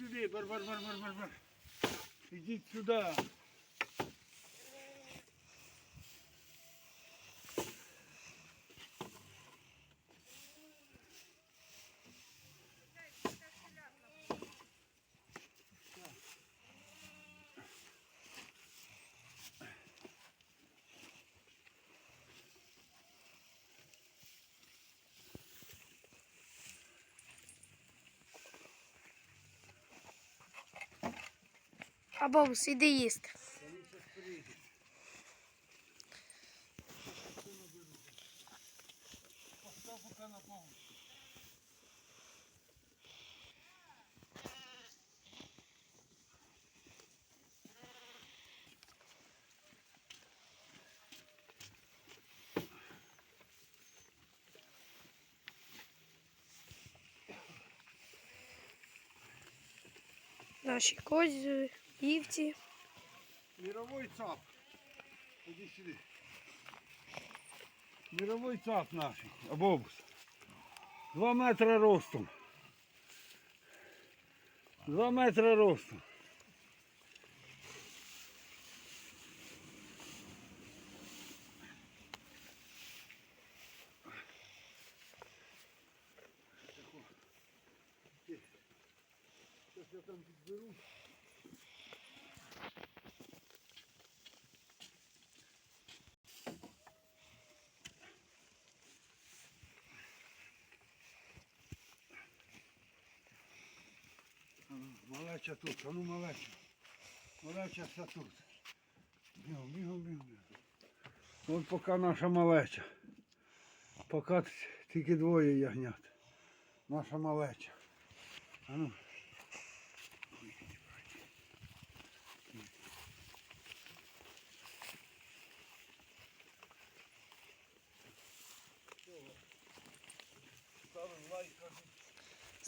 сюди, бар, бар, бар, бар, бар, бар. Ідіть сюди. А бабус, іди їсти. Постав поки на погу. Наші козі, Вівці. Мировой цап. Иди сюда. Мировой цап наш, абобус. Два метра ростом. Два метра ростом. Сейчас я там підберу. Малеча тут, а ну малеча. Малеча вся тут. Бігом, бігом, бігом. От поки наша малеча. Поки тільки двоє ягнят. Наша малеча. А ну. Ставимо лайк.